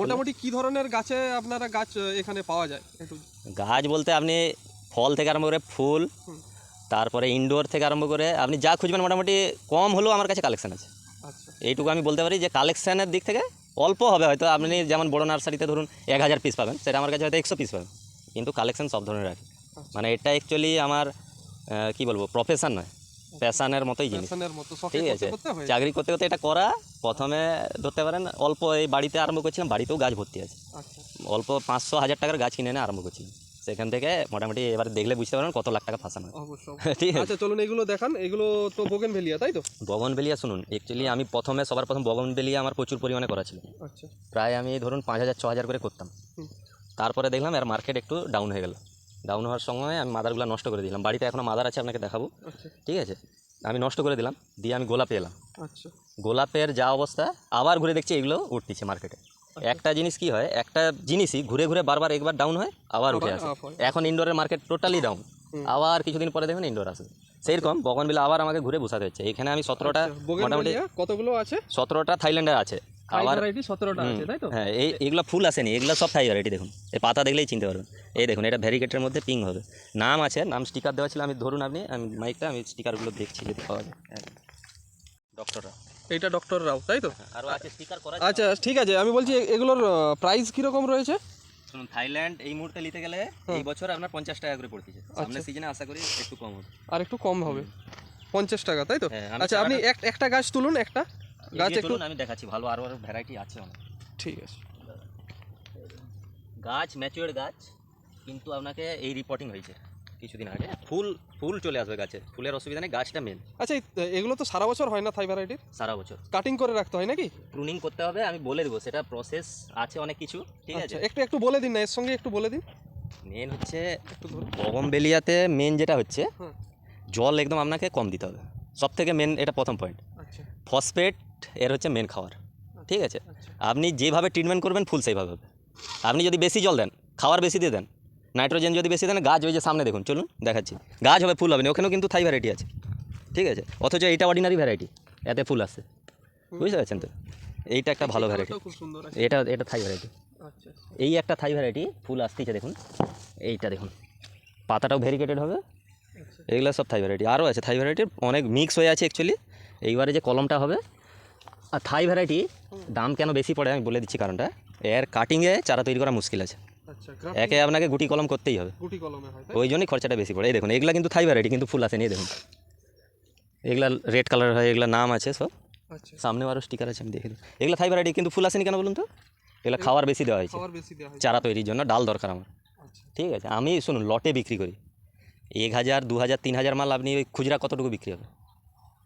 মোটামুটি কি ধরনের গাছে আপনারা গাছ এখানে পাওয়া যায়? গাছ বলতে আপনি ফল থেকে আরম্ভ করে ফুল তারপরে ইনডোর থেকে আরম্ভ করে আপনি যা খুঁজবেন মোটামুটি কম হলেও আমার কাছে কালেকশন আছে। আচ্ছা। এইটুকু আমি বলতে পারি যে কালেকশনের দিক থেকে অল্প হবে হয়তো আপনি যেমন বড় নার্সারিতে ধরুন এক হাজার পিস পাবেন সেটা আমার কাছে হয়তো একশো পিস পাবেন। কিন্তু কালেকশন সব ধরনের আছে মানে এটা অ্যাকচুয়ালি আমার কি বলব প্রফেশন নয়। প্যাশানের মতোই জিনিস। ঠিক আছে। চাকরি করতে করতে এটা করা প্রথমে ধরতে পারেন অল্প এই বাড়িতে আরম্ভ করছিলাম বাড়িতেও গাছ ভর্তি আছে। আচ্ছা। অল্প পাঁচশো হাজার টাকার গাছ কিনে এনে আরম্ভ করছিলাম। সেখান থেকে মোটামুটি এবার দেখলে বুঝতে পারবেন কত লাখ টাকা ফাঁসানো ঠিক আছে। আচ্ছা চলুন এগুলো দেখান। এগুলো তো বোগেন ভেলিয়া তাই তো? বগনবেলিয়া শুনুন অ্যাকচুয়ালি আমি প্রথমে সবার প্রথম বগনবেলিয়া আমার প্রচুর পরিমাণে করা ছিল। আচ্ছা। প্রায় আমি ধরুন পাঁচ হাজার ছ হাজার করে করতাম। তারপরে দেখলাম এর মার্কেট একটু ডাউন হয়ে গেল। ডাউন হওয়ার সময় আমি মাদারগুলো নষ্ট করে দিলাম। বাড়িতে এখনও মাদার আছে আপনাকে দেখাবো। আচ্ছা। ঠিক আছে? আমি নষ্ট করে দিলাম দিয়ে আমি গোলাপে এলাম। আচ্ছা। গোলাপের যা অবস্থা আবার ঘুরে দেখছি এগুলো উঠতেছে মার্কেটে একটা জিনিস কি হয় একটা জিনিসই ঘুরে ঘুরে বারবার একবার ডাউন হয় আবার উঠে আসে। এখন ইনডোরের মার্কেট টোটালি ডাউন আবার কিছুদিন পরে দেখবেন ইনডোর আসে সেই রকম বগনবিলা আবার আমাকে ঘুরে বসাতে হচ্ছে। এখানে আমি সতেরোটা মোটামুটি কতগুলো আছে? সতেরোটা থাইল্যান্ডের আছে। আবার ভ্যারাইটি সতেরোটা আছে তাই তো? হ্যাঁ এই এগুলো ফুল আসেনি এগুলো সব থাই ভ্যারাইটি দেখুন। এই পাতা দেখলেই চিনতে পারবেন। এই দেখুন এটা ভ্যারিকেটের মধ্যে পিং হবে। নাম আছে নাম স্টিকার দেওয়া ছিল আমি ধরুন আপনি আমি মাইকটা আমি স্টিকারগুলো দেখছি যদি পাওয়া যায়। ডক্টররা। এইটা ডক্টর রাও তাই তো? আরও আছে স্টিকার করা আচ্ছা ঠিক আছে আমি বলছি এগুলোর প্রাইস কীরকম রয়েছে? শুনুন থাইল্যান্ড এই মুহূর্তে নিতে গেলে এই বছর আপনার পঞ্চাশ টাকা করে পড়তেছে। সামনের সিজনে আশা করি একটু কম হবে। আর একটু কম হবে। পঞ্চাশ টাকা তাই তো? হ্যাঁ, আচ্ছা আপনি একটা গাছ তুলুন একটা। গাছ একটু আমি দেখাচ্ছি ভালো আরও আরও ভ্যারাইটি আছে অনেক। ঠিক আছে। গাছ ম্যাচিওর গাছ কিন্তু আপনাকে এই রিপোর্টিং হয়েছে কিছুদিন আগে। ফুল ফুল চলে আসবে গাছে ফুলের অসুবিধা নেই গাছটা মেন আচ্ছা এগুলো তো সারা বছর হয় না থাই ভ্যারাইটির সারা বছর। কাটিং করে রাখতে হয় নাকি? প্রুনিং করতে হবে আমি বলে দেবো সেটা প্রসেস আছে অনেক কিছু ঠিক আছে? আচ্ছা একটু একটু বলে দিন না এর সঙ্গে একটু বলে দিন। মেন হচ্ছে একটু ধরুন বগমবেলিয়াতে মেন যেটা হচ্ছে জল একদম আপনাকে কম দিতে হবে। সব থেকে মেন এটা প্রথম পয়েন্ট ফসফেট এর হচ্ছে মেন খাওয়ার ঠিক আছে? আচ্ছা। আপনি যেভাবে ট্রিটমেন্ট করবেন ফুল সেইভাবে হবে। আপনি যদি বেশি জল দেন খাওয়ার বেশি দিয়ে দেন নাইট্রোজেন যদি বেশি দেন গাছ ওই যে সামনে দেখুন চলুন দেখাচ্ছি। গাছ হবে ফুল হবে না ওখানেও কিন্তু থাই ভ্যারাইটি আছে। ঠিক আছে? অথচ এইটা অর্ডিনারি ভ্যারাইটি এতে ফুল আসে বুঝতে পারছেন তো? এইটা একটা ভালো ভ্যারাইটি আছে। এটা এটা থাই ভ্যারাইটি আচ্ছা আচ্ছা। এই একটা থাই ভ্যারাইটি ফুল আসতেছে দেখুন। এইটা দেখুন। পাতাটাও ভেরিকেটেড হবে। আচ্ছা। এগুলো সব থাই ভ্যারাইটি আরও আছে থাই ভ্যারাইটির অনেক মিক্স হয়ে আছে অ্যাকচুয়ালি এইবারে যে কলমটা হবে আর থাই ভ্যারাইটি দাম কেন বেশি পড়ে আমি বলে দিচ্ছি কারণটা এর কাটিংয়ে চারা তৈরি করা মুশকিল আছে। আচ্ছা একে আপনাকে গুটি কলম করতেই হবে। ওই জন্যই খরচাটা বেশি পড়ে। এই দেখুন এগুলা কিন্তু থাই ভ্যারাইটি কিন্তু ফুল আসেনি এই দেখুন। এগুলা রেড কালার হয় এগুলা নাম আছে সব। আচ্ছা। সামনেও আরও স্টিকার আছে আমি দেখে দিই এগুলো থাই ভ্যারাইটি কিন্তু ফুল আসেনি কেন বলুন তো? এগুলো খাওয়ার বেশি দেওয়া হয়েছে। হয় চারা তৈরির জন্য ডাল দরকার আমার। আচ্ছা। ঠিক আছে আমি শুনুন লটে বিক্রি করি। এক হাজার দু হাজার তিন হাজার মাল আপনি ওই খুচরা কতটুকু বিক্রি হবে?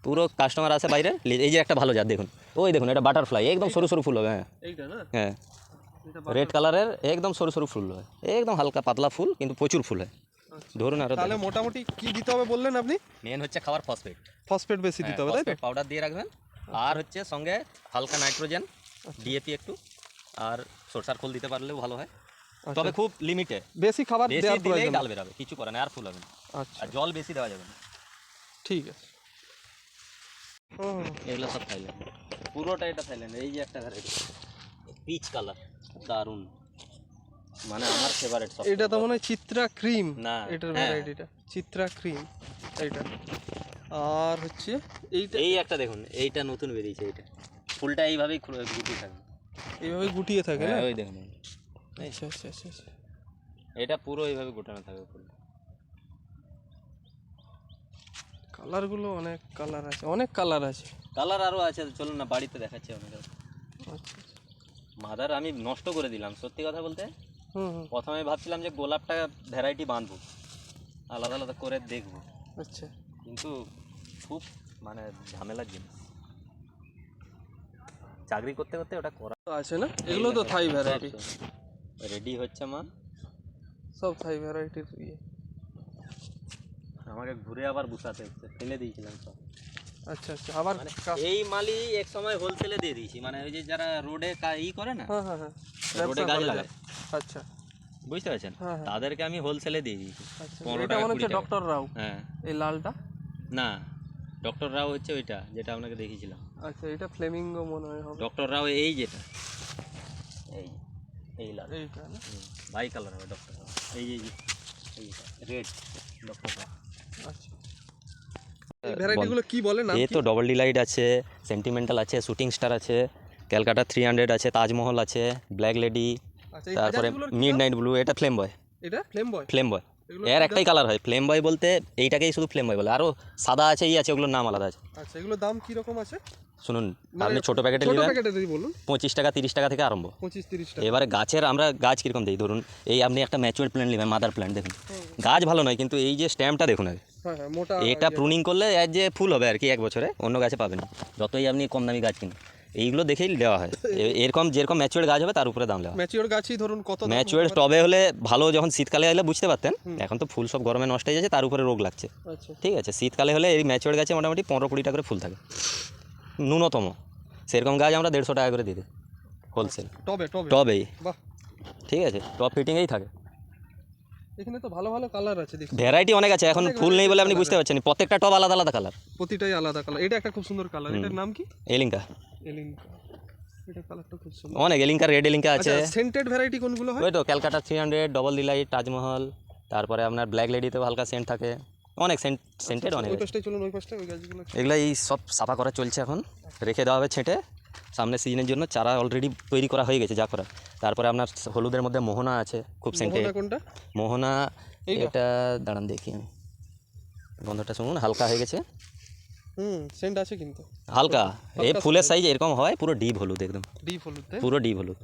পুরো কাস্টমার আসে বাইরে। এই যে একটা ভালো জাত দেখুন। ওই দেখুন এটা বাটারফ্লাই একদম সরু সরু ফুল হবে হ্যাঁ। হ্যাঁ। রেড কালারের একদম সরু সরু ফুল হয়। একদম হালকা পাতলা ফুল কিন্তু প্রচুর ফুল হয়। আচ্ছা। ধরুন আরও তাহলে মোটামুটি কি দিতে হবে বললেন আপনি? মেন হচ্ছে খাবার ফসফেট ফসফেট বেশি দিতে হবে তাই তো? পাউডার দিয়ে রাখবেন। আর হচ্ছে সঙ্গে হালকা নাইট্রোজেন ডিএপি একটু। আর সরষার খোল দিতে পারলেও ভালো হয়। তবে খুব লিমিটে বেশি খাবার দেওয়ার প্রয়োজন ডাল বেরাবে কিছু করে না আর ফুল হবে না। আচ্ছা। আর জল বেশি দেওয়া যাবে না। ঠিক আছে। এগুলো সব থাইল্যান্ড। পুরোটা এটা থাইল্যান্ড এই যে একটা ভ্যারাইটি পিচ কালার দারুণ। মানে আমার ফেভারিট সব এটা তো মনে হয় চিত্রা ক্রিম। না, এটার। ভ্যারাইটিটা চিত্রা ক্রিম এইটা। আর হচ্ছে এইটা এই একটা দেখুন এইটা নতুন বেরিয়েছে এইটা। ফুলটা এইভাবেই খুলে গুটি থাকবে এইভাবে গুটিয়ে থাকে না? হ্যাঁ, ওই দেখুন। আচ্ছা আচ্ছা আচ্ছা আচ্ছা। এটা পুরো এইভাবে গোটানো থাকে ফুল। কালারগুলো অনেক কালার আছে অনেক কালার আছে। কালার আরও আছে চলুন না বাড়িতে দেখাচ্ছি অনেক মাদার আমি নষ্ট করে দিলাম সত্যি কথা বলতে? প্রথমে ভাবছিলাম যে গোলাপটা ভ্যারাইটি বাঁধবো আলাদা আলাদা করে দেখব। আচ্ছা। কিন্তু খুব মানে ঝামেলার জিনিস। চাকরি করতে করতে ওটা করা তো আছে না? এগুলো তো থাই ভ্যারাইটি রেডি হচ্ছে মা সব থাই ভ্যারাইটির ইয়ে। আমাকে ঘুরে আবার বসাতে হচ্ছে ফেলে দিয়েছিলাম সব। আচ্ছা আচ্ছা আবার মানে এই মালই এক সময় হোলসেলে দিয়ে দিয়েছি মানে ওই যে যারা রোডে ই করে না হ্যাঁ হ্যাঁ হ্যাঁ রোডে গাছ লাগায়। আচ্ছা। বুঝতে পারছেন? হ্যাঁ হ্যাঁ। তাদেরকে আমি হোলসেলে দিয়ে দিয়েছি আচ্ছা পনেরো এটা টাকা, মনে হচ্ছে। ডক্টর রাও হ্যাঁ। এই লালটা? না ডক্টর রাও হচ্ছে ওইটা যেটা আপনাকে দেখিয়েছিলাম। আচ্ছা এটা ফ্লেমিঙ্গো মনে হয় হবে। ডক্টর রাও এই যেটা। এই এই লাল। এইটা না? বাই কালার হবে ডক্টর এই যে এই রেড ডক্টর আচ্ছা এই ভ্যারাইটিগুলো কি বলে? নাম এ তো ডবল ডিলাইট আছে সেন্টিমেন্টাল আছে শুটিং স্টার আছে ক্যালকাটা থ্রি হান্ড্রেড আছে তাজমহল আছে ব্ল্যাক লেডি আচ্ছা তারপরে মিড নাইট ব্লু এটা ফ্লেম বয় এটা? ফ্লেম বয় ফ্লেম বয় এর একটাই কালার হয় ফ্লেম বয় বলতে এইটাকেই শুধু ফ্লেম বয় বলে। আরও সাদা আছে ই আছে ওগুলোর নাম আলাদা আছে। আচ্ছা এগুলোর দাম কি রকম আছে? শুনুন মানে আপনি ছোটো প্যাকেটে নেবেন পঁচিশ টাকা তিরিশ টাকা থেকে আরম্ভ। পঁচিশ তিরিশ টাকা। এবারে গাছের আমরা গাছ কীরকম দিই? ধরুন এই আপনি একটা ম্যাচুয়ার প্ল্যান্ট নেবেন মাদার প্ল্যান্ট দেখুন। গাছ ভালো নয় কিন্তু এই যে স্ট্যাম্পটা দেখুন আগে। এটা প্রুনিং করলে এর যে ফুল হবে আর কি এক বছরে অন্য গাছে পাবেন। যতই আপনি কম দামি গাছ কিনুন। এইগুলো দেখেই দেওয়া হয়। এরকম যেরকম ম্যাচুয়ার গাছ হবে তার উপরে দাম দেওয়া ম্যাচিওর গাছই ধরুন কত ম্যাচুয়ার টবে হলে ভালো যখন শীতকালে এলে বুঝতে পারতেন এখন তো ফুল সব গরমে নষ্ট হয়ে যাচ্ছে তার উপরে রোগ লাগছে। আচ্ছা। ঠিক আছে শীতকালে হলে এই ম্যাচুয়ার গাছে মোটামুটি পনেরো কুড়ি টাকা করে ফুল থাকে। ন্যূনতম। সেরকম গাছ আমরা দেড়শো টাকা করে দিই হোলসেল টবে টবে। টবেই। ঠিক আছে টপ ফিটিংয়েই থাকে। এখানে তো ভালো ভালো কালার আছে দেখি ভ্যারাইটি অনেক আছে এখন ফুল নেই বলে আপনি বুঝতে পারছেন প্রত্যেকটা টব আলাদা আলাদা কালার প্রতিটাই আলাদা কালার এটা একটা খুব সুন্দর কালার এটার নাম কি? এলিঙ্কা। এলিঙ্কা। অনেক এলিঙ্কা রেড এলিঙ্কা আছে। আচ্ছা সেন্টেড ভ্যারাইটি কোনগুলো হয়? ওই তো Calcutta three hundred double delight Taj Mahal তারপরে আপনার ব্ল্যাক লেডিতেও হালকা সেন্ট থাকে। অনেক সেন্ট সেন্টেড অনেক ওই পাশটায় ওই গাছগুলো। এগুলো এই সব সাফা করা চলছে এখন। রেখে দেওয়া হবে ছেঁটে। সামনে সিজনের জন্য চারা অলরেডি তৈরি করা হয়ে গেছে যা করা। তারপরে আপনার হলুদের মধ্যে মোহনা আছে খুব সেন্টেড মোহনা কোনটা? মোহনা এটা দাঁড়ান দেখি আমি। গন্ধটা শুনুন হালকা হয়ে গেছে। হুম সেন্ট আছে কিন্তু। হালকা এই ফুলের সাইজ এরকম হয় পুরো ডিপ হলুদ একদম। ডিপ হলুদ পুরো ডিপ হলুদ।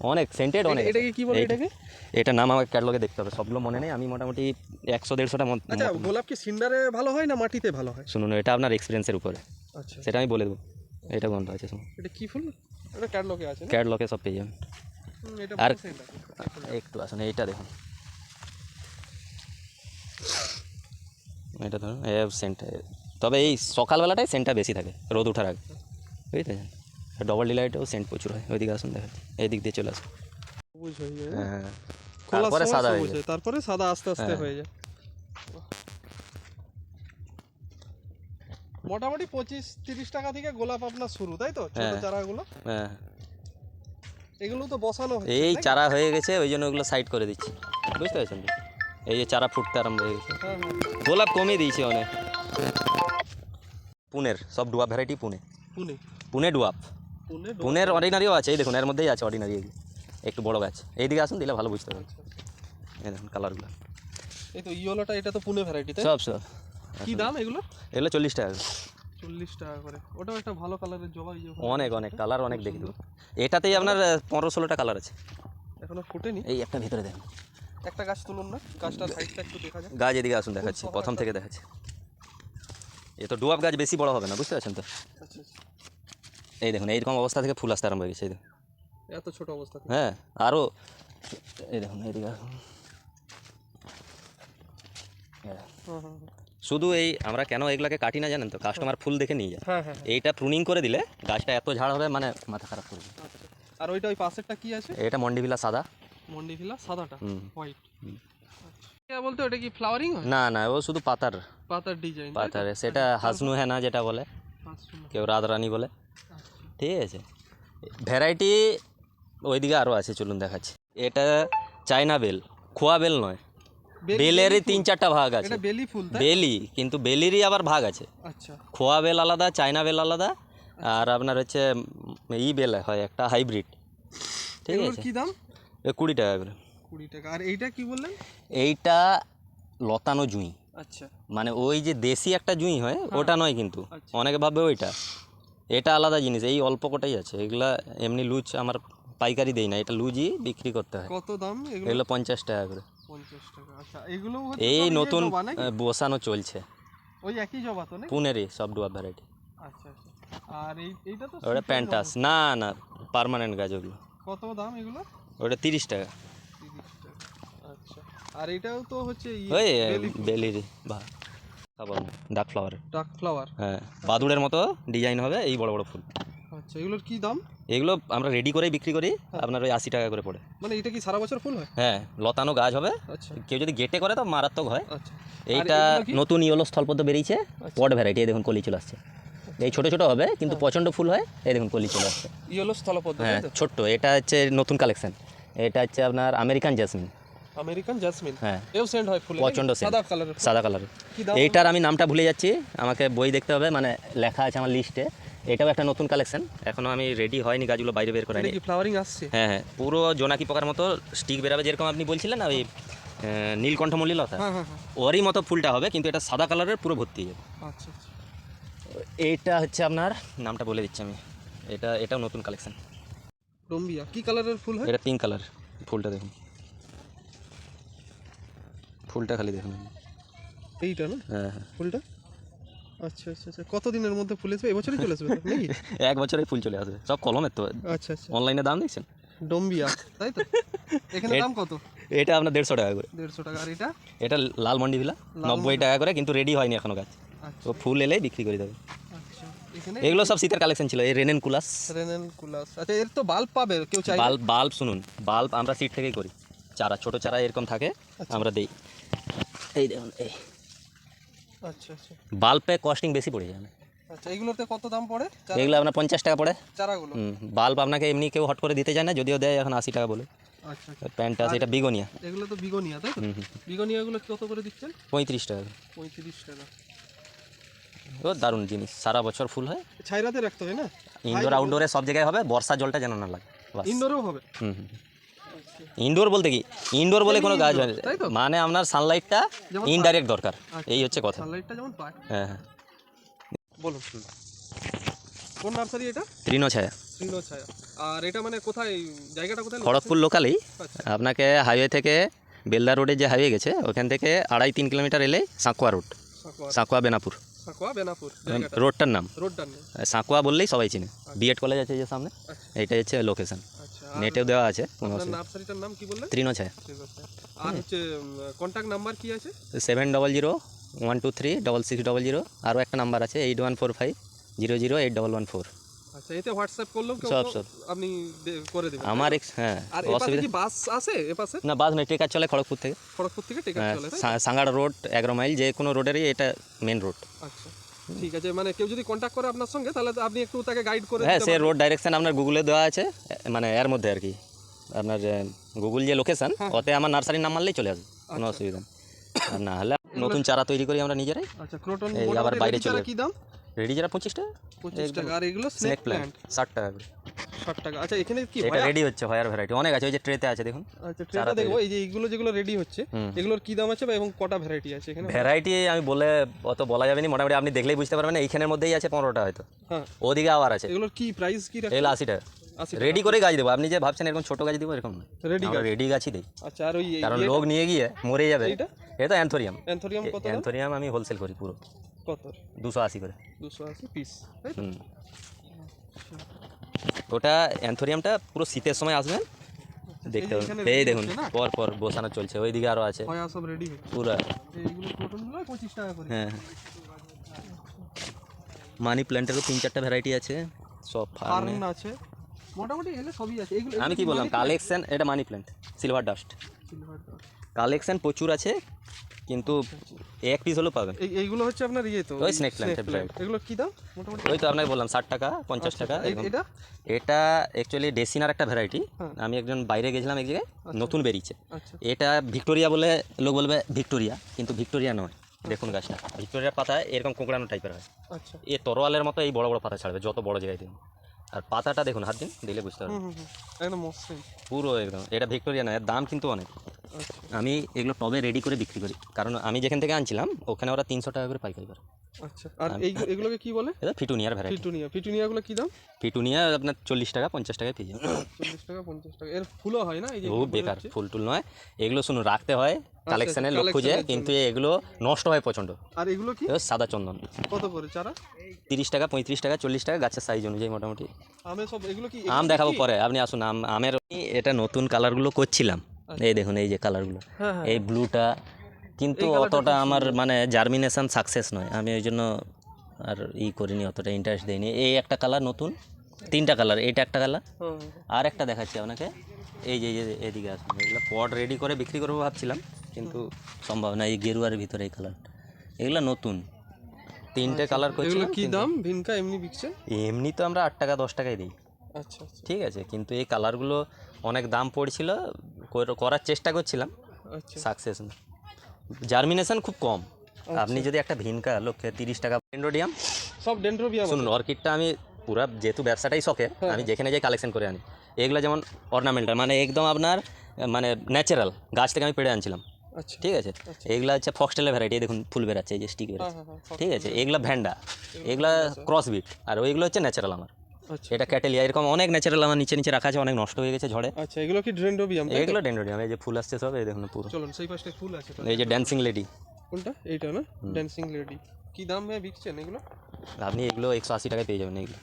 অনেক সেন্টেড অনেক। এটাকে কি বলে এটাকে? এটা নাম আমাকে ক্যাটলগে দেখতে হবে সবগুলো মনে নেই আমি মোটামুটি একশো দেড়শোটা মত- আচ্ছা গোলাপ কি সিন্ডারে ভালো হয় না মাটিতে ভালো হয়? শুনুন এটা আপনার এক্সপিরিয়েন্সের উপরে। আচ্ছা। সেটা আমি বলে দেবো। এটা গন্ধ আছে এটা কি ফুল? এটা ক্যাটলগে আছে ক্যাটলগে সব পেয়ে যাবেন। এটা আর- একটু আসুন এইটা দেখুন। এটা ধরুন সেন্ট তবে এই সকালবেলাটাই সেন্টটা বেশি থাকে রোদ ওঠার আগে। বুঝতে ডবল ডিলাইটেও সেন্ট প্রচুর হয় ওইদিকে আসুন দেখাচ্ছি এই দিক দিয়ে চলে আসুন। হয়ে হ্যাঁ তারপরে সাদা তারপরে সাদা আস্তে আস্তে হ্যাঁ। হয়ে যায়। মোটামুটি পঁচিশ তিরিশ টাকা থেকে গোলাপ আপনার শুরু তাই তো? ছোট হ্যাঁ। চারাগুলো। হ্যাঁ। এগুলো তো বসানো এই চারা হয়ে গেছে ওই জন্য ওগুলো সাইড করে দিচ্ছি। বুঝতে পারছেন? এই যে চারা ফুটতে আরম্ভ হয়ে গেছে। হ্যাঁ হ্যাঁ। গোলাপ কমিয়ে দিয়েছি অনেক। পুনের সব dwarf variety Pune. Pune? Pune dwarf Pune পুনের অর্ডিনারিও আছে এই দেখুন এর মধ্যেই আছে অর্ডিনারি এগুলো একটু বড় গাছ। এইদিকে আসুন দিলে ভালো বুঝতে পারবেন। এই দেখুন কালারগুলো এই তো ইয়েলোটা এটা তো পুনে ভ্যারাইটি সব সব। কি দাম এগুলো? এগুলো চল্লিশ টাকা। চল্লিশ টাকা করে। ওটাও একটা ভালো কালারের জবা অনেক অনেক কালার অনেক দেখে এটাতেই আপনার পনেরো ষোলোটা কালার আছে। এখনও ফুটেনি? এই একটা ভিতরে দেখুন একটা গাছ তুলুন না গাছটার সাইডটা একটু দেখা যায় গাছ এদিকে আসুন দেখাচ্ছি। প্রথম থেকে দেখাচ্ছি। এ তো ডুয়াপ গাছ বেশি বড় হবে না বুঝতে পারছেন তো? আচ্ছা আচ্ছা। এই দেখুন এইরকম অবস্থা থেকে ফুল আসতে আরম্ভ হয়ে গেছে এত ছোট অবস্থা হ্যাঁ আরও এই দেখুন এইদিকে আসুন। হ্যাঁ। শুধু এই আমরা কেন এগুলাকে কাটি না জানেন তো? কাস্টমার ফুল দেখে নিয়ে যায়। হ্যাঁ হ্যাঁ এইটা প্রুনিং করে দিলে গাছটা এত ঝাড় হবে মানে মাথা খারাপ করবে আচ্ছা আর ওইটা ওই পাশেরটা কি আছে? এটা মন্ডিভিলা সাদা। মন্ডিভিলা সাদাটা? হুম। হোয়াইট আচ্ছা। বলতে ওটা কি ফ্লাওয়ারিং না না ও শুধু পাতার। পাতার ডিজাইন পাতার সেটা হাসনু যেটা বলে। কেউ বলে। ঠিক আছে। ভ্যারাইটি ওইদিকে আরও আছে চলুন দেখাচ্ছি। এটা চায়না বেল খোয়া বেল নয়। বেলেরই তিন চারটা ভাগ আছে। বেলি ফুল বেলি কিন্তু বেলিরই আবার ভাগ আছে। আচ্ছা। খোয়া বেল আলাদা চায়না বেল আলাদা আর আপনার হচ্ছে ই বেল হয় একটা হাইব্রিড। ঠিক আছে? কি দাম? এ কুড়ি টাকা করে। কুড়ি টাকা। আর এইটা কি বললেন? এইটা লতানো জুঁই। আচ্ছা। মানে ওই যে দেশি একটা জুঁই হয় ওটা নয় কিন্তু। আচ্ছা। অনেকে ভাববে ওইটা। এটা আলাদা জিনিস এই অল্প কটাই আছে। এগুলা এমনি লুজ আমার পাইকারি দেই না। এটা লুজই বিক্রি করতে হয়। কত দাম এগুলো? এগুলো পঞ্চাশ টাকা করে। পঞ্চাশ টাকা। আচ্ছা এগুলো এই নতুন বসানো চলছে। ওই একই জবা তো পুনেরই সব ডুয়া ভ্যারাইটি। আচ্ছা আচ্ছা। আর এই এইটা তো ওটা প্যান্টাস। না না পার্মানেন্ট গাছ ওগুলো। কত দাম এগুলো? ওটা তিরিশ টাকা। তিরিশ টাকা। আচ্ছা। আর এটাও তো হচ্ছে ওই বেলির বা ডাক ফ্লাওয়ার। ডাক ফ্লাওয়ার। হ্যাঁ বাদুড়ের মতো ডিজাইন হবে এই বড় বড় ফুল। আচ্ছা এগুলোর কি দাম? এগুলো আমরা রেডি করেই বিক্রি করি আপনার ওই আশি টাকা করে পড়ে। মানে এটা কি সারা বছর ফুল হয়? হ্যাঁ লতানো গাছ হবে। আচ্ছা। কেউ যদি গেটে করে তো মারাত্মক হয়। আচ্ছা। এইটা নতুন ইয়েলো স্থলপদ্ম বেরিয়েছে পট ভ্যারাইটি এই দেখুন কলি চলে আসছে। এই ছোট ছোট হবে কিন্তু প্রচণ্ড ফুল হয় এই দেখুন কলি চলে আসছে। ইয়েলো স্থলপদ্ম হ্যাঁ ছোট্ট এটা হচ্ছে নতুন কালেকশন এটা হচ্ছে আপনার আমেরিকান জেসমিন আমেরিকান জাসমিন হ্যাঁ। এও সেন্ড হয় ফুলে scent। সাদা কালারের সাদা কালারের কি দাম? এইটার আমি নামটা ভুলে যাচ্ছি আমাকে বই দেখতে হবে মানে লেখা আছে আমার লিস্টে এটাও একটা নতুন কালেকশন এখনও আমি রেডি হয়নি গাছগুলো বাইরে বের করাইনি ফ্লাওয়ারিং আসছে? হ্যাঁ হ্যাঁ। পুরো জোনাকি পোকার মতো স্টিক বেরাবে যেরকম আপনি বলছিলেন না ওই আহ, নীলকণ্ঠ মল্লিলতা হ্যাঁ হ্যাঁ হ্যাঁ। ওরই মতো ফুলটা হবে কিন্তু এটা সাদা কালারের পুরো ভর্তি হয়ে যাবে। আচ্ছা আচ্ছা। এইটা হচ্ছে আপনার নামটা বলে দিচ্ছি আমি। এটা এটাও নতুন কালেকশন রম্বিয়া কি কালারের ফুল হয়? এটা পিঙ্ক কালার ফুলটা দেখুন। ফুলটা খালি দেখুন। এইটা না? হ্যাঁ হ্যাঁ। ফুলটা? আচ্ছা আচ্ছা আচ্ছা। কত দিনের মধ্যে ফুল আসবে এবছরই চলে আসবে নাকি? এক বছরে ফুল চলে আসবে। সব কলমের তো। আচ্ছা আচ্ছা। অনলাইনে দাম দেখছেন ডম্বিয়া তাই তো? এখানে দাম কত? এটা আপনার দেড়শো টাকা করে। দেড়শো টাকা। আর এটা? এটা লাল মন্ডি ভিলা নব্বই টাকা করে কিন্তু রেডি হয়নি এখনও গাছ। আচ্ছা। তো ফুল এলেই বিক্রি করে দেবে। আচ্ছা। এগুলো সব শীতের কালেকশন ছিল এই রেনেন কুলাস। রেনেন কুলাস। আচ্ছা এর তো বাল্ব পাবে কেউ চাই বাল্ব বাল্ব শুনুন বাল্ব আমরা সিট থেকেই করি। চারা ছোট চারা এরকম থাকে আমরা দেই। এই দেখুন এই। আচ্ছা আচ্ছা। বাল্বে কস্টিং বেশি পড়ে যাবে আচ্ছা এগুলোতে কত দাম পড়ে? এগুলো আপনার পঞ্চাশ টাকা পড়ে। চারাগুলো? হুম, বাল্ব আপনাকে এমনি কেউ হট করে দিতে চায় না যদিও দেয় এখন আশি টাকা বলে। আচ্ছা আচ্ছা। প্যান্টটা আছে এটা বিগোনিয়া। এগুলো তো বিগোনিয়া তাই তো? হুম হুম বিগোনিয়াগুলো কত করে দিচ্ছেন? পঁয়ত্রিশ টাকা। পঁয়ত্রিশ টাকা। ও দারুণ জিনিস। সারা বছর ফুল হয়। ছাইরাতে রাখতে হয় না? ইনডোর আউটডোরে সব জায়গায় হবে বর্ষা জলটা যেন না লাগে। ইনডোরেও হবে? হুম হুম আচ্ছা ইনডোর বলতে কি? ইনডোর বলে কোনো কাজ হয় না। মানে আপনার সানলাইটটা ইনডাইরেক্ট দরকার। আচ্ছা। এই হচ্ছে কথা। সানলাইটটা যেমন পায় হ্যাঁ হ্যাঁ। বলুন কোন নার্সারি এটা? তৃণ ছায়া। শ্রীনো ছায়া। আর এটা মানে কোথায়? জায়গাটা কোথায় খড়গপুর লোকালেই আচ্ছা। আপনাকে হাইওয়ে থেকে বেলদা রোডে যে হাইওয়ে গেছে ওখান থেকে আড়াই তিন কিলোমিটার এলে সাঁকুয়া রোড সাঁকুয়া। বেনাপুর। সাকোয়া বেনাপুর রোডটার নাম। রোডটার নেই সাঁকুয়া বললেই সবাই চিনে। বিএড কলেজ আছে যে সামনে। আচ্ছা। এইটা হচ্ছে লোকেশন আচ্ছা নেটেও দেওয়া আছে কোনো নার্সারিটার নাম কি বললেন? তৃণ ছায়া আর হচ্ছে কন্ট্যাক্ট নাম্বার কি আছে? Seven double zero one two three double six double zero আরও একটা নাম্বার আছে eight one four five zero zero eight double one four আচ্ছা এতে হোয়াটসঅ্যাপ করলেও কেউ সব, সব। আপনি করে দেবেন আমার হ্যাঁ আর এপাশে অসুবিধা কি বাস আছে এপাশে? না বাস নেই টেকার চলে খড়গপুর থেকে। খড়গপুর থেকে টেকার হ্যাঁ চলে সাঙ্গাড়া রোড এগারো মাইল যে কোনো রোডেরই এটা মেন রোড আচ্ছা। ঠিক আছে মানে কেউ যদি কন্ট্যাক্ট করে আপনার সঙ্গে তাহলে আপনি একটু তাকে গাইড করে হ্যাঁ সে রোড ডাইরেকশন আপনার গুগলে দেওয়া আছে মানে এর মধ্যে আর কি। আপনার গুগল যে লোকেশন ওতে আমার নার্সারির নাম মারলেই চলে আসবে কোনো অসুবিধা আর না হলে নতুন চারা তৈরি করি আমরা নিজেরাই। আচ্ছা ক্রোটন আবার বাইরে চলে কি দাম? রেডি যারা পঁচিশ টাকা। পঁচিশ টাকা। আর এগুলো স্নেক প্ল্যান্ট ষাট টাকা করে। ষাট টাকা। আচ্ছা এখানে কি এটা রেডি হচ্ছে হয়ার ভ্যারাইটি অনেক আছে ওই যে ট্রেতে আছে দেখুন। আচ্ছা ট্রেটা দেখব এই যে এইগুলো যেগুলো রেডি হচ্ছে এগুলোর কি দাম আছে বা এবং কটা ভ্যারাইটি আছে এখানে? ভ্যারাইটি আমি বলে অত বলা যাবে না মোটামুটি আপনি দেখলেই বুঝতে পারবেন এইখানের মধ্যেই আছে পনেরোটা হয়তো। হ্যাঁ। ওদিকে আবার আছে। এগুলোর কি প্রাইস কি এগুলো আশি টাকা রেডি করে গাছ দেবো। আপনি যে ভাবছেন এরকম ছোট গাছ দিব এরকম রেডি রেডি গাছই দিই। আচ্ছা আর ওই কারণ লোক নিয়ে গিয়ে মরে যাবে। এইটা? এটা অ্যান্থোরিয়াম অ্যান্থোরিয়াম কত অ্যান্থোরিয়াম আমি হোলসেল করি পুরো। কত? দুশো আশি করে। দুশো আশি পিস হুম। ওটা অ্যান্থোরিয়ামটা পুরো শীতের সময় আসবেন দেখতে এখানে এই দেখুন পর পর বসানো চলছে ওইদিকে আরও আছে। পুরো। হ্যাঁ মানি প্ল্যান্টেরও তিন চারটা ভ্যারাইটি আছে সব ফার্মে আছে। মোটামুটি এগুলো সবই আছে। এগুলো আমি কি বললাম? কালেকশন এটা money plant silver dust collection প্রচুর আছে। কিন্তু এক পিস হলেও পাবেন। এই এইগুলো হচ্ছে আপনার ইয়ে তো ওই snake plant এর plant। এগুলো কি দাম? মোটামুটি? ওই তো আপনাকে বললাম ষাট টাকা পঞ্চাশ টাকা এই- এরকম। এটা? এটা অ্যাকচুয়ালি ডেসিনার একটা ভ্যারাইটি হ্যাঁ। আমি একজন বাইরে গেছিলাম এক জায়গায় নতুন বেরিয়েছে। আচ্ছা। এটা ভিক্টোরিয়া বলে লোক বলবে ভিক্টোরিয়া কিন্তু ভিক্টোরিয়া নয়। দেখুন গাছটা। ভিক্টোরিয়ার পাতা এরকম কোঁকড়ানো টাইপের হয়। আচ্ছা। এ তরোয়ালের মতো এই বড় বড় পাতা ছাড়বে যত বড় জায়গায় দিন। আর পাতাটা দেখুন হাত দিন দিলে বুঝতে পারবেন। হুম হুম। হুম একদম মসৃণ। পুরো একদম। এটা ভিক্টোরিয়া নয় এর দাম কিন্তু অনেক। আচ্ছা আমি এগুলো টবে রেডি করে বিক্রি করি। কারণ আমি যেখান থেকে আনছিলাম ওখানে ওরা তিনশো টাকা করে পাইকারি করে। আচ্ছা আর এই এগুলোকে কি বলে? এটা ফিটুনিয়ার ভ্যারাইটি পিটুনিয়া পিটুনিয়াগুলো কি দাম? ফিটুনিয়া আপনার চল্লিশ টাকা পঞ্চাশ টাকায় পেয়ে যাবেন। চল্লিশ টাকা পঞ্চাশ টাকা। এর ফুলও হয় না? এই যে বেকার ফুল টুল নয়। এগুলো শুনুন রাখতে হয় কালেকশনের লোক খুঁজে কিন্তু এগুলো নষ্ট হয় প্রচণ্ড। আর এগুলো কি? সাদা চন্দন। কত করে চারা? তিরিশ টাকা পঁয়ত্রিশ টাকা চল্লিশ টাকা গাছের সাইজ অনুযায়ী মোটামুটি। আমে সব এগুলো কি আম দেখাবো পরে। আপনি আসুন আম আমের এটা নতুন কালারগুলো করছিলাম। এই দেখুন এই যে কালারগুলো হ্যাঁ হ্যাঁ এই ব্লুটা কিন্তু অতটা আমার মানে জার্মিনেশন সাকসেস নয়। আমি ওই জন্য আর ই করিনি অতটা ইন্টারেস্ট দিইনি। এই একটা কালার নতুন তিনটা কালার এইটা একটা কালার হ্যাঁ, আর একটা দেখাচ্ছি আপনাকে। এই যে এদিকে আসুন। এগুলো পট রেডি করে বিক্রি করব ভাবছিলাম কিন্তু সম্ভব না এই গেরুয়ার ভিতরে এই কালার এগুলো নতুন। তিনটে কালার এগুলো করছিলাম কি দাম? ভিনকা এমনি বিকছেন এমনি তো আমরা আট টাকা দশ টাকায় দিই। আচ্ছা আচ্ছা। ঠিক আছে কিন্তু এই কালারগুলো অনেক দাম পড়ছিল করার চেষ্টা করছিলাম। আচ্ছা। সাকসেস না। জার্মিনেশন খুব কম। আপনি যদি একটা ভিনকা লক্ষ্যে তিরিশ টাকা পেন্ডোডিয়াম সব ডেন্ড্রোবিয়াম শুনুন অর্কিডটা আমি পুরা যেহেতু ব্যবসাটাই শখে আমি যেখানে যাই কালেকশন করে আনি। এগুলো যেমন অর্নামেন্টাল মানে একদম আপনার মানে ন্যাচারাল গাছ থেকে আমি পেড়ে আনছিলাম। আচ্ছা। ঠিক আছে? এগুলা হচ্ছে ফক্সটেলের ভ্যারাইটি দেখুন ফুল বেরাচ্ছে এই যে স্টিক হ্যাঁ বেরাচ্ছে হ্যাঁ হ্যাঁ ঠিক আছে? এগুলা ভ্যান্ডা এগুলা ক্রসবিট আর ওইগুলো হচ্ছে ন্যাচারাল আমার। আচ্ছা এটা ক্যাটেলিয়া এরকম অনেক ন্যাচারাল আমার নিচে নিচে রাখা আছে অনেক নষ্ট হয়ে গেছে ঝড়ে। আচ্ছা এগুলো কি ড্রেন্ডোবিয়াম এগুলো ড্রেন্ডোবিয়াম এই যে ফুল আসছে সব এই দেখুন পুরো। চলুন সেই পাশে ফুল আছে এই যে ড্যান্সিং লেডি কোনটা? এইটা না? ড্যান্সিং লেডি কি দাম বিকছেন এগুলো? আপনি এগুলো একশো আশি টাকায় পেয়ে যাবেন এগুলো।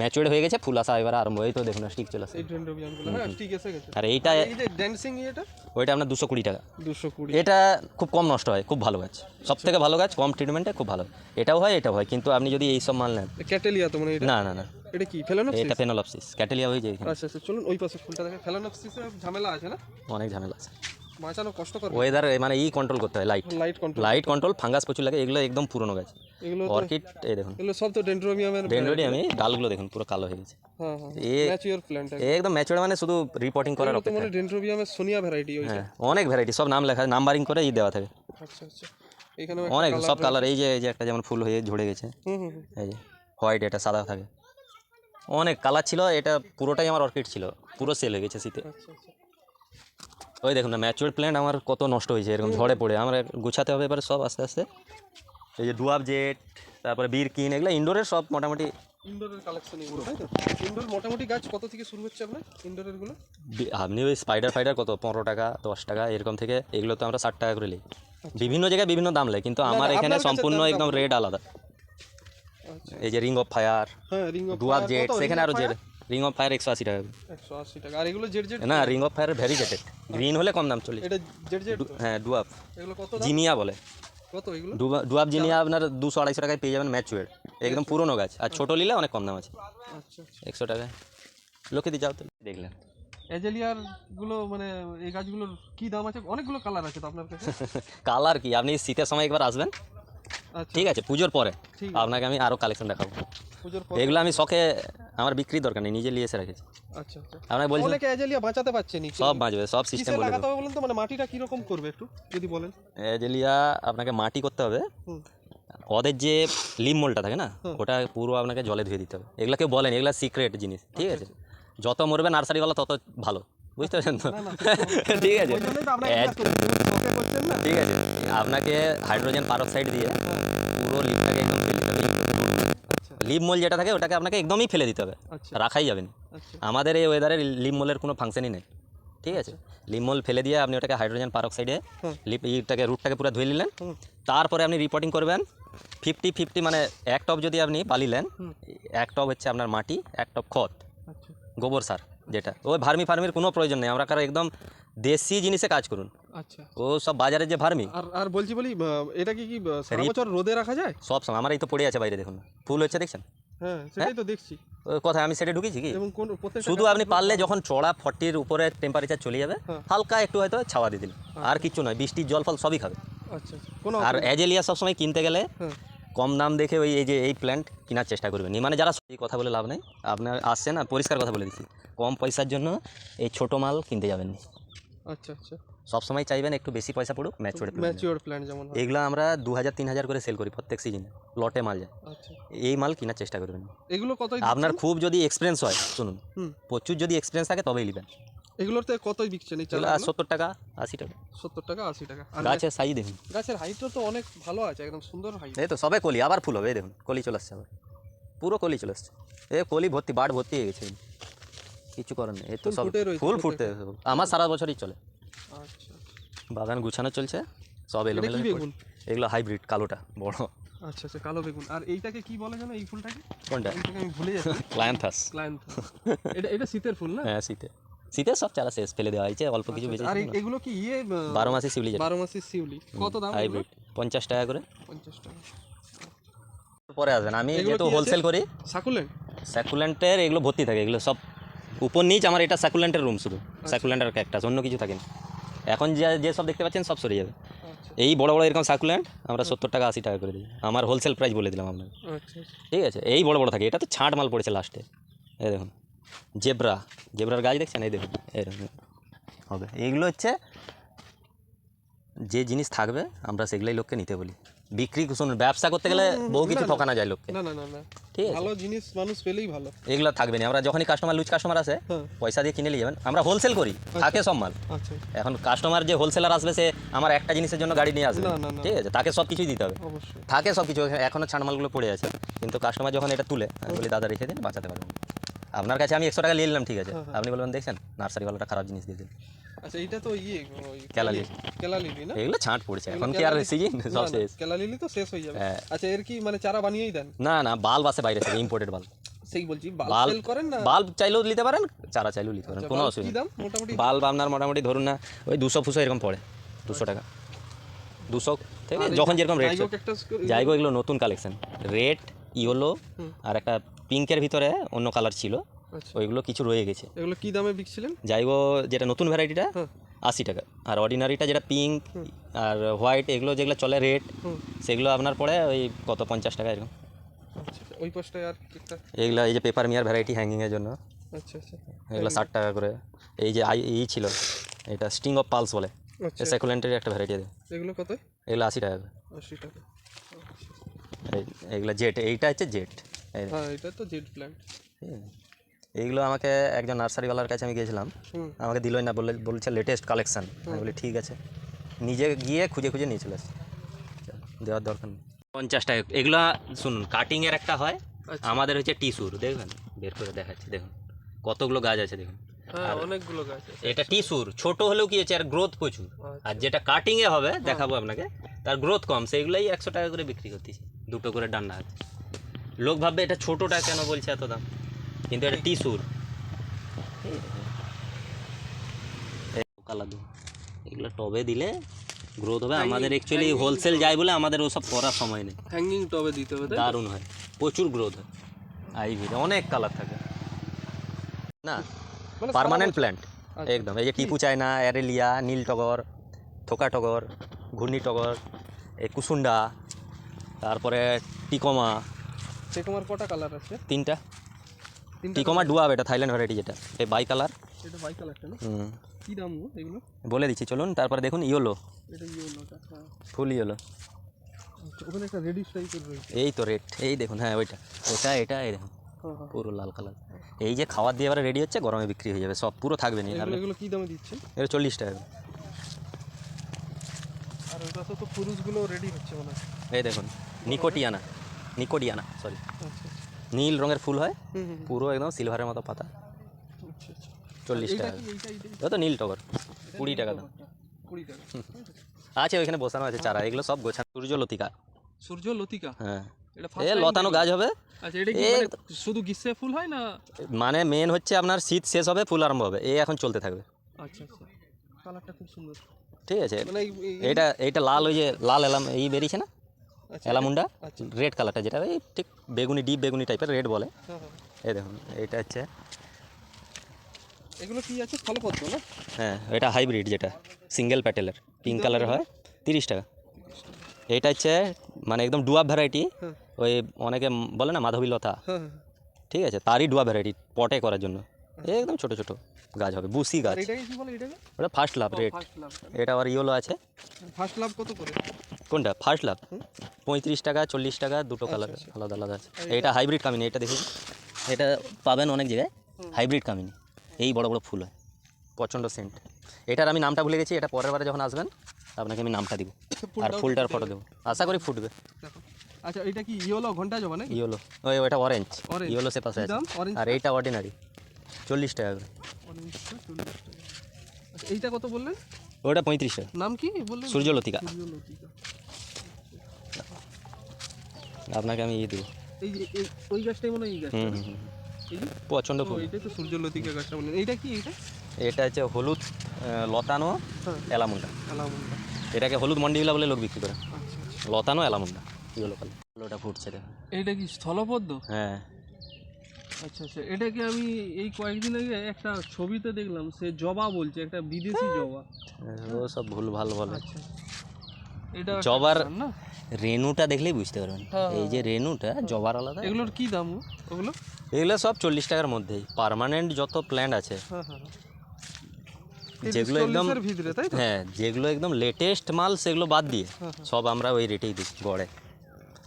ম্যাচুয়ার্ড হয়ে গেছে ফুল আসা এবার আরম্ভ এই তো দেখুন স্টিক চলে আসে হ্যাঁ আর এইটা ড্যান্সিং এটা? ওইটা আপনার দুশো কুড়ি টাকা। দুশো কুড়ি। এটা খুব কম নষ্ট হয় খুব ভালো গাছ। সব থেকে ভালো গাছ কম ট্রিটমেন্টে খুব ভালো। এটাও হয় এটাও হয় কিন্তু আপনি যদি এই সব মাল নেন। ক্যাটেলিয়া তো মানে না না না। এটা কি ফেলানোপসিস এটা ফেনোলপসিস ক্যাটেলিয়া হয়ে যায় আচ্ছা আচ্ছা চলুন ওই পাশে ফুলটা দেখে ফেলানোপসিসে ঝামেলা আছে না? অনেক ঝামেলা আছে। বাঁচানো কষ্টকর ওয়েদার মানে ই কন্ট্রোল করতে হয় light light control light control fungus প্রচুর লাগে এগুলো একদম পুরনো গাছ। এগুলো অর্কিড এই দেখুন। এগুলো সব তো আমি ডালগুলো দেখুন পুরো কালো হয়ে গেছে। হ্যাঁ হ্যাঁ ম্যাচিওর প্ল্যান্ট একদম ম্যাচুয়ার মানে শুধু রিপোর্টিং করার অপেক্ষা। মানে সোনিয়া ভ্যারাইটি হ্যাঁ অনেক ভ্যারাইটি সব নাম লেখা নাম্বারিং করে ই দেওয়া থাকে। আচ্ছা আচ্ছা। এখানে অনেক সব কালার এই যে এই যে একটা যেমন ফুল হয়ে ঝরে গেছে। হুম। এই যে হোয়াইট এটা সাদা থাকে। অনেক কালার ছিল এটা পুরোটাই আমার অর্কিড ছিল পুরো সেল হয়ে গেছে শীতে। আচ্ছা আচ্ছা। ওই দেখুন না ম্যাচুয়ার প্ল্যান্ট আমার কত নষ্ট হয়েছে এরকম ঝড়ে পড়ে। আমার গুছাতে হবে এবারে সব আস্তে আস্তে। এই যে ডুয়াব জেট তারপরে বীর কিন এগুলো ইনডোরের সব মোটামুটি ইনডোরের কালেকশন এগুলো তাই তো? ইনডোর মোটামুটি গাছ কত থেকে শুরু হচ্ছে আপনার ইনডোরেরগুলো? আপনি ওই স্পাইডার ফাইডার কত পনেরো টাকা দশ টাকা এরকম থেকে এগুলো তো আমরা ষাট টাকা করে নিই। বিভিন্ন জায়গায় বিভিন্ন দাম লাগে কিন্তু আমার এখানে সম্পূর্ণ একদম রেট আলাদা। আচ্ছা। এই যে ring of fire dwarf jade সেখানে আরও জেট। রিং অফ ফায়ার একশো আশি টাকা একশো আশি টাকা। আর এগুলো জেড জেড না ring of fire variegated green হলে কম দাম চল্লিশ এটা জেড জেড হ্যাঁ ডুয়াব এগুলো কত জিনিয়া বলে। কত এগুলো? ডুবা- ডুয়াব জিনিয়া আপনার দুশো আড়াইশো টাকায় পেয়ে যাবেন ম্যাচুয়ার একদম পুরনো গাছ। আর ছোটো নিলে অনেক কম দাম আছে। আচ্ছা আচ্ছা। একশো টাকায়। লোকে দিয়ে যাও তো দেখলেন এজেলিয়ারগুলো মানে এই গাছগুলোর কি দাম আছে? অনেকগুলো কালার আছে তো আপনার কাছে? কালার কি? আপনি শীতের সময় একবার আসবেন। আচ্ছা। ঠিক আছে পুজোর পরে। আপনাকে আমি আরও কালেকশন দেখাবো। পুজোর এগুলো আমি শখে আমার বিক্রি দরকার নেই নিজে নিয়ে এসে রেখেছি। আচ্ছা আচ্ছা। আপনাকে বলছি অনেকে বাঁচাতে পারছে নি সব বাঁচবে সব সিস্টেম বলে লাগাতে হবে বলুন তো? মানে মাটিটা কীরকম করবে একটু যদি বলেন। আপনাকে মাটি করতে হবে। ওদের যে লিম মোলটা থাকে না ওটা পুরো আপনাকে জলে ধুয়ে দিতে হবে। এগুলো কেউ বলেন এগুলো সিক্রেট জিনিস ঠিক আছে? যত মরবে নার্সারি নার্সারিওয়ালা তত ভালো বুঝতে পারছেন তো? ঠিক আছে। ঠিক আছে। আপনাকে হাইড্রোজেন পারক্সাইড দিয়ে আচ্ছা লিপ মোল যেটা থাকে ওটাকে আপনাকে একদমই ফেলে দিতে হবে। আচ্ছা। রাখাই যাবে না। আচ্ছা। আমাদের এই ওয়েদারে লিপ মোলের কোনো ফাংশনই নেই। ঠিক আছে? লিপ মোল ফেলে দিয়ে আপনি ওটাকে হাইড্রোজেন পারক্সাইডে ইটাকে রুটটাকে পুরো ধুয়ে নিলেন। তারপরে আপনি রিপোর্টিং করবেন। ফিফটি ফিফটি মানে এক টপ যদি আপনি পালিলেন। এক টপ হচ্ছে আপনার মাটি এক টপ খত আচ্ছা। গোবর সার যেটা। ওই ভার্মি ফার্মির কোনো প্রয়োজন নেই। আমরা কারও একদম দেশি জিনিসে কাজ করুন। আচ্ছা। ও সব বাজারে যে ভার্মি আর আর বলছি বলি এটা কি কি সারা বছর রোদে রাখা যায়? সব সময় আমার এই তো পড়ে আছে বাইরে দেখুন। ফুল হচ্ছে দেখছেন? হ্যাঁ সেটাই তো দেখছি। কথায় আমি সেটা ঢুকেছি কি? এবং কোন শুধু আপনি পারলে যখন চড়া ফর্টির উপরে টেম্পারেচার চলে যাবে হ্যাঁ। হালকা একটু হয়তো ছাওয়া দিয়ে দিন। আর কিচ্ছু নয় বৃষ্টির জল ফল সবই খাবে। আচ্ছা আচ্ছা। কোনো আর অ্যাজেলিয়া সবসময় কিনতে গেলে হ্যাঁ। কম দাম দেখে ওই এই যে এই প্ল্যান্ট কেনার চেষ্টা করবেন। মানে যারা এই কথা বলে লাভ নেই। আপনার আসছেন আর পরিষ্কার কথা বলে দিচ্ছি। কম পয়সার জন্য এই ছোটো মাল কিনতে যাবেন। না আচ্ছা আচ্ছা। সবসময় চাইবেন একটু বেশি পয়সা পড়ুক ম্যাচুয়ার ম্যাচিওর প্ল্যান্ট যেমন এগুলো আমরা দু হাজার তিন হাজার করে সেল করি প্রত্যেক সিজনে লটে মাল যায়। আচ্ছা। এই মাল কেনার চেষ্টা করবেন। এগুলো কতই আপনার খুব যদি এক্সপিরিয়েন্স হয় শুনুন প্রচুর যদি এক্সপিরিয়েন্স থাকে তবেই নেবেন। এগুলোতে কতই বিকছেন এই এগুলো সত্তর টাকা আশি টাকা। সত্তর টাকা আশি টাকা। গাছের সাইজ দেখুন। গাছের হাইটও তো অনেক ভালো আছে একদম সুন্দর হাইট এই তো সবে কলি আবার ফুল হবে দেখুন কলি চলে আসছে আবার। পুরো কলি চলে আসছে। এ কলি ভর্তি বাড় ভর্তি হয়ে গেছে। কিছু করার নেই তো সব ফুল ফুটতে আমার সারা বছরই চলে। আচ্ছা বাগান গুছানো চলছে সব এলো এগুলো হাইব্রিড কালোটা বড়। আচ্ছা আচ্ছা কালো বেগুন। আর এইটাকে কি বলে জানো এই ফুলটাকে? কোনটা? আমি ভুলে যাচ্ছি। ক্লায়ান্থাস। ক্লায়েন্ট এটা এটা শীতের ফুল না? হ্যাঁ শীতে শীতের সব চারা শেষ ফেলে দেওয়া হয়েছে অল্প কিছু বেঁচে আর এগুলো কি ইয়ে বারো মাসে শিউলি বারো মাসের শিউলি। কত দাম হাইব্রিড পঞ্চাশ টাকা করে। পঞ্চাশ টাকা। পরে আসবেন। আমি যেহেতু হোলসেল করি সাকুলেন্ট? স্যাকুলেন্টের এগুলো ভর্তি থাকে এগুলো সব উপর নিচ আমার এটা স্যাকুলেন্টের রুম শুধু স্যাকুলেন্ট আর ক্যাকটাস অন্য কিছু থাকে না। এখন যে যে সব দেখতে পাচ্ছেন সব সরে যাবে। আচ্ছা। এই বড় বড় এরকম সাকুলেন্ট আমরা সত্তর টাকা আশি টাকা করে দিই আমার হোলসেল প্রাইস বলে দিলাম আপনাকে। আচ্ছা আচ্ছা। ঠিক আছে? এই বড় বড় থাকে। এটা তো ছাঁট মাল পড়েছে লাস্টে এই দেখুন। জেব্রা। জেব্রার গাছ দেখছেন? এই দেখুন। এরকম হবে। এইগুলো হচ্ছে যে জিনিস থাকবে আমরা সেগুলোই লোককে নিতে বলি। বিক্রি শুনুন ব্যবসা করতে গেলে বহু কিছু ঠকানো যায় লোককে। না না না না। ঠিক আছে। ভালো জিনিস মানুষ পেলেই ভালো। এগুলো থাকবে না। আমরা যখনই কাস্টমার লুজ কাস্টমার আসে পয়সা দিয়ে কিনে নিয়ে যাবেন। আমরা হোলসেল করি থাকে সব মাল আচ্ছা। এখন কাস্টমার যে হোলসেলার আসবে সে আমার একটা জিনিসের জন্য গাড়ি নিয়ে আসবে। ঠিক আছে তাকে সব কিছুই দিতে হবে। অবশ্যই। থাকে সব কিছু এখনও ছাড়মালগুলো পড়ে আছে। কিন্তু কাস্টমার যখন এটা তুলে আমি বলি দাদা রেখে দিন বাঁচাতে পারবেন আপনার কাছে আমি একশো টাকা নিয়ে নিলাম ঠিক আছে। হ্যাঁ, হ্যাঁ। আপনি বলবেন দেখছেন নার্সারিওয়ালাটা খারাপ জিনিস দিয়ে দিন আচ্ছা এইটা তো ইয়ে ওই কেলা লিলি। কেলা লিলি না? এগুলো ছাঁট পড়ছে এখন কি আর সিজন সব শেষ। কেলা তো শেষ হয়ে যাবে। হ্যাঁ। আচ্ছা এর কি মানে চারা বানিয়েই দেন? না না বাল্ব আসে বাইরে থেকে ইম্পোর্টেড বাল্ব। সেই বলছি বাল্ব করেন না? বাল্ব চাইলেও নিতে পারেন চারা চাইলেও নিতে পারেন আচ্ছা, কোনো অসুবিধা মোটামুটি? বাল্ব আপনার মোটামুটি ধরুন না ওই দুশো ফুসো এরকম পড়ে দুশো টাকা। দুশো থেকে যখন যেরকম রেট জাইগো ক্যাকটাস এগুলো নতুন কালেকশন রেড ইয়েলো আর একটা পিঙ্কের ভিতরে অন্য কালার ছিল। আচ্ছা ওইগুলো কিছু রয়ে গেছে। এগুলো কি দামে বিকছিলেন? যাইগো যেটা নতুন ভ্যারাইটিটা আশি টাকা। আর অর্ডিনারিটা যেটা পিঙ্ক আর হোয়াইট এগুলো যেগুলো চলে রেড সেগুলো আপনার পড়ে ওই কত পঞ্চাশ টাকা এরকম। আচ্ছা আচ্ছা। ওই পাশটায় আর এগুলো এই যে পেপার মিয়ার ভ্যারাইটি হ্যাঙ্গিংয়ের জন্য। আচ্ছা আচ্ছা। এগুলো ষাট টাকা করে। এই যে আই এই ছিল। এটা স্টিং অফ পালস বলে। আচ্ছা। সেকুলেন্টের একটা ভ্যারাইটি আছে এগুলো কত? এগুলো আশি টাকা করে। আশি টাকা। এইগুলো জেট এইটা হচ্ছে জেট হ্যাঁ এটা তো জেড প্ল্যান্ট? এইগুলো আমাকে একজন নার্সারিওয়ালার কাছে আমি গিয়েছিলাম। আমাকে দিলই না বলে বলছে লেটেস্ট কালেকশান আমি বলি ঠিক আছে। নিজে গিয়ে খুঁজে খুঁজে নিয়ে চলে আসি। দেওয়ার দরকার নেই। পঞ্চাশ টাকা এগুলো শুনুন কাটিংয়ের একটা হয় আচ্ছা। আমাদের হচ্ছে টিস্যুর দেখবেন? বের করে দেখাচ্ছি দেখুন। কতগুলো গাছ আছে দেখুন। হ্যাঁ অনেকগুলো গাছ এটা টিস্যুর ছোট হলেও কি হচ্ছে আর গ্রোথ প্রচুর। আচ্ছা। আর যেটা কাটিংয়ে হবে দেখাবো আপনাকে তার গ্রোথ কম। সেইগুলোই একশো টাকা করে বিক্রি করতেছি। দুটো করে ডান্ডা আছে। লোক ভাববে এটা ছোটোটা কেন বলছে এত দাম? কিন্তু এটা টিসুর কালা দু এগুলো টবে দিলে গ্রোথ হবে। আমাদের অ্যাকচুয়ালি হোলসেল যায় বলে আমাদের ওসব করার সময় নেই। হ্যাঙ্গিং টবে দিতে হবে দারুণ হয়। প্রচুর গ্রোথ হয়। আইভিতে অনেক কালার থাকে। না? মানে পার্মানেন্ট প্ল্যান্ট আচ্ছা। একদম। এই যে টিপু চায়না অ্যারেলিয়া নীল টগর থোকা টগর ঘূর্ণি টগর এই কুসুন্ডা তারপরে টিকোমা। সে তোমার কটা কালার আছে? তিনটা। টিকোমা ডুয়াব এটা থাইল্যান্ড ভ্যারাইটি যেটা এই বাই কালার এটা বাই কালারটা না? কি দাম গো এগুলো? বলে দিচ্ছি চলুন তারপরে দেখুন ইয়োলো এটা ইয়েলোটা ফুল ইয়োলো ওখানে একটা রেডিশ টাইপের রয়েছে। এই তো রেড এই দেখুন হ্যাঁ ওইটা। এটা এটা এই দেখুন হ্যাঁ হ্যাঁ। পুরো লাল কালার এই যে খাবার দিয়ে এবারে রেডি হচ্ছে গরমে বিক্রি হয়ে যাবে সব পুরো থাকবে না এগুলো কি দামে দিচ্ছেন এটা চল্লিশ টাকা। আর ওটা তো পুরুষগুলো রেডি হচ্ছে মনে এই দেখুন নিকোটিয়ানা নিকোটিয়ানা সরি আচ্ছা। নীল রঙের ফুল হয় পুরো একদম সিলভারের মতো পাতা। আচ্ছা আচ্ছা। চল্লিশ টাকা। কি এইটা এইটা ও তো নীল টগর কুড়ি টাকা দাম। আছে ওইখানে বসানো আছে চারা এগুলো সব গোছানো। সূর্যলতিকা সূর্য লতিকা? হ্যাঁ। এটা এ লতানো গাছ হবে। আচ্ছা এটা কি এ- মানে শুধু গ্রীষ্মে ফুল হয় না? মানে মেন হচ্ছে আপনার শীত শেষ হবে ফুল আরম্ভ হবে। এই এখন চলতে থাকবে। আচ্ছা আচ্ছা। কালারটা খুব সুন্দর। ঠিক আছে। মানে এইটা এইটা লাল ওই যে লাল এলাম এই বেরিয়েছে না? এলামুন্ডা আচ্ছা। রেড কালারটা যেটা এই ঠিক বেগুনি ডিপ বেগুনি টাইপের রেড বলে। হ্যাঁ হ্যাঁ এই দেখুন এইটা হচ্ছে এগুলো কি আছে? ফলপদ্ম না? হ্যাঁ এটা হাইব্রিড যেটা সিঙ্গেল প্যাটেলের পিঙ্ক কালারের হয় তিরিশ টাকা। এটা হচ্ছে মানে একদম ডুয়া ভ্যারাইটি হ্যাঁ। ওই অনেকে বলে না মাধবী লতা। হ্যাঁ হ্যাঁ ঠিক আছে তারই ডুয়া ভ্যারাইটি পটে করার জন্য। একদম ছোট ছোট গাছ হবে বুসি গাছ। ওটা ফার্স্ট লাভ রেট এটা আবার ইয়েলো আছে। ফার্স্ট লাভ কত করে? কোনটা? First love. পঁয়ত্রিশ টাকা চল্লিশ টাকা দুটো কালার আচ্ছা। আলাদা আলাদা আছে। এটা হাইব্রিড কামিনি এটা দেখুন। এটা পাবেন অনেক জায়গায় হাইব্রিড কামিনি। এই বড় বড় ফুল হয়। প্রচণ্ড সেন্ট এটার আমি নামটা ভুলে গেছি এটা পরের বারে যখন আসবেন আপনাকে আমি নামটা দিব। আর ফুলটার ফটো দেবো। আশা করি ফুটবে। আচ্ছা এটা কি ইয়েলো ঘণ্টা জবা নাকি? ইয়েলো ওই ওইটা অরেঞ্জ। ইয়েলো সে পাশে আছে। আর এইটা অর্ডিনারি চল্লিশ টাকা করে। আচ্ছা এইটা কত বললেন? ওটা পঁয়ত্রিশ টাকা। নাম কি বললেন? সূর্যলতিকা। সূর্যলতিকা। আপনাকে আমি ইয়ে দেবো। এই যে এই- ওই গাছটাই মনে হয় এই গাছটা। হুম হুম হুম। এই যে? প্রচণ্ড ও, ফুল। এইটাই তো সূর্যলতিকা গাছটা বললেন এইটা কি এইটা এটা হচ্ছে হলুদ আহ, লতানো হ্যাঁ। এলামুন্ডা। আলামুন্ডা এটাকে হলুদ মন্ডিলা বলে লোক বিক্রি করে। আচ্ছা আচ্ছা। লতানো এলামুন্ডা ইয়েলো কালার ওটা ফুটছে দেখো এইটা কি স্থলপদ্ম? হ্যাঁ। আচ্ছা আচ্ছা। এটা কি আমি এই কয়েকদিন আগে একটা ছবিতে দেখলাম সে জবা বলছে একটা বিদেশি জবা। ও সব ভুল ভালো বলে। আচ্ছা এটা একটা জবার রেনুটা দেখলেই বুঝতে পারবেন। হ্যাঁ, এই যে রেনুটা জবার আলাদা। এগুলোর কি দাম ওগুলো? এগুলো সব চল্লিশ টাকার মধ্যেই। পার্মানেন্ট যত প্ল্যান্ট আছে। হ্যাঁ হ্যাঁ হ্যাঁ। যেগুলো একদম ভিতরে তাই তো? হ্যাঁ যেগুলো একদম লেটেস্ট মাল সেগুলো বাদ দিয়ে হ্যাঁ, সব আমরা ওই রেটেই দিই গড়ে।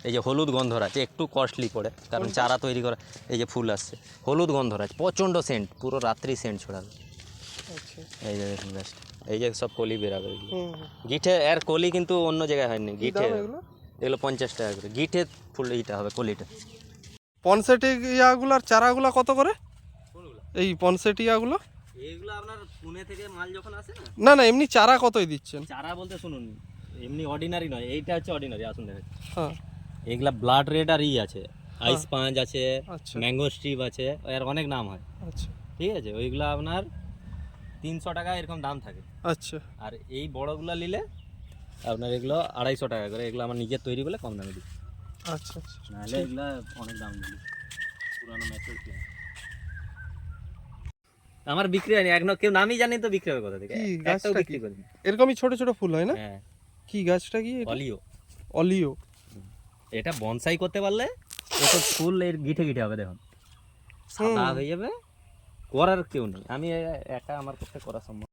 এই যে হলুদ গন্ধরাজ একটু কস্টলি পড়ে কারণ চারা তৈরি করা এই যে ফুল আসছে হলুদ গন্ধরাজ প্রচণ্ড সেন্ট পুরো রাত্রি সেন্ট ছড়াবে। আচ্ছা। এই যে দেখুন গাছটা এই যে সব কলি বেরাবে। গিঠে এর কলি কিন্তু অন্য জায়গায় হয়নি। গিঠে এগুলো? পঞ্চাশ টাকা করে। গিঠে ফুল এইটা হবে কলিটা। পনসেটিয়াগুলোর চারাগুলো কত করে? এই পনসেটিয়াগুলো? এইগুলো আপনার পুনে থেকে মাল যখন আসে না? না না এমনি চারা কতই দিচ্ছেন? চারা বলতে শুনুন এমনি অর্ডিনারি নয় এইটা হচ্ছে অর্ডিনারি আসুন দেখেন। হ্যাঁ। এগুলা ব্লাড রেড আর ই আছে আইস পাঁচ আছে আচ্ছা। ম্যাঙ্গো স্ট্রিপ আছে এর অনেক নাম হয়। আচ্ছা। ঠিক আছে ওইগুলো আপনার তিনশো টাকা এরকম দাম থাকে। আচ্ছা। আর এই বড়গুলো নিলে আপনার এগুলো আড়াইশো টাকা করে এগুলো আমার নিজের তৈরি বলে কম দামে দিই আচ্ছা আচ্ছা নাহলে এগুলো অনেক দাম দিই পুরানো ম্যাচুর আমার বিক্রি হয়নি এখন কেউ নামই জানি তো বিক্রি হবে কোথা থেকে। একটাও গাছটা বিক্রি? করিনি। এরকমই ছোট ছোট ফুল হয় না? হ্যাঁ। কি গাছটা কি অলিও। অলিও। এটা বনসাই করতে পারলে এত ফুল এর গিঠে গিঠে হবে দেখুন। সাদা হয়ে যাবে করার কেউ নেই। আমি একা আমার পক্ষে করা সম্ভব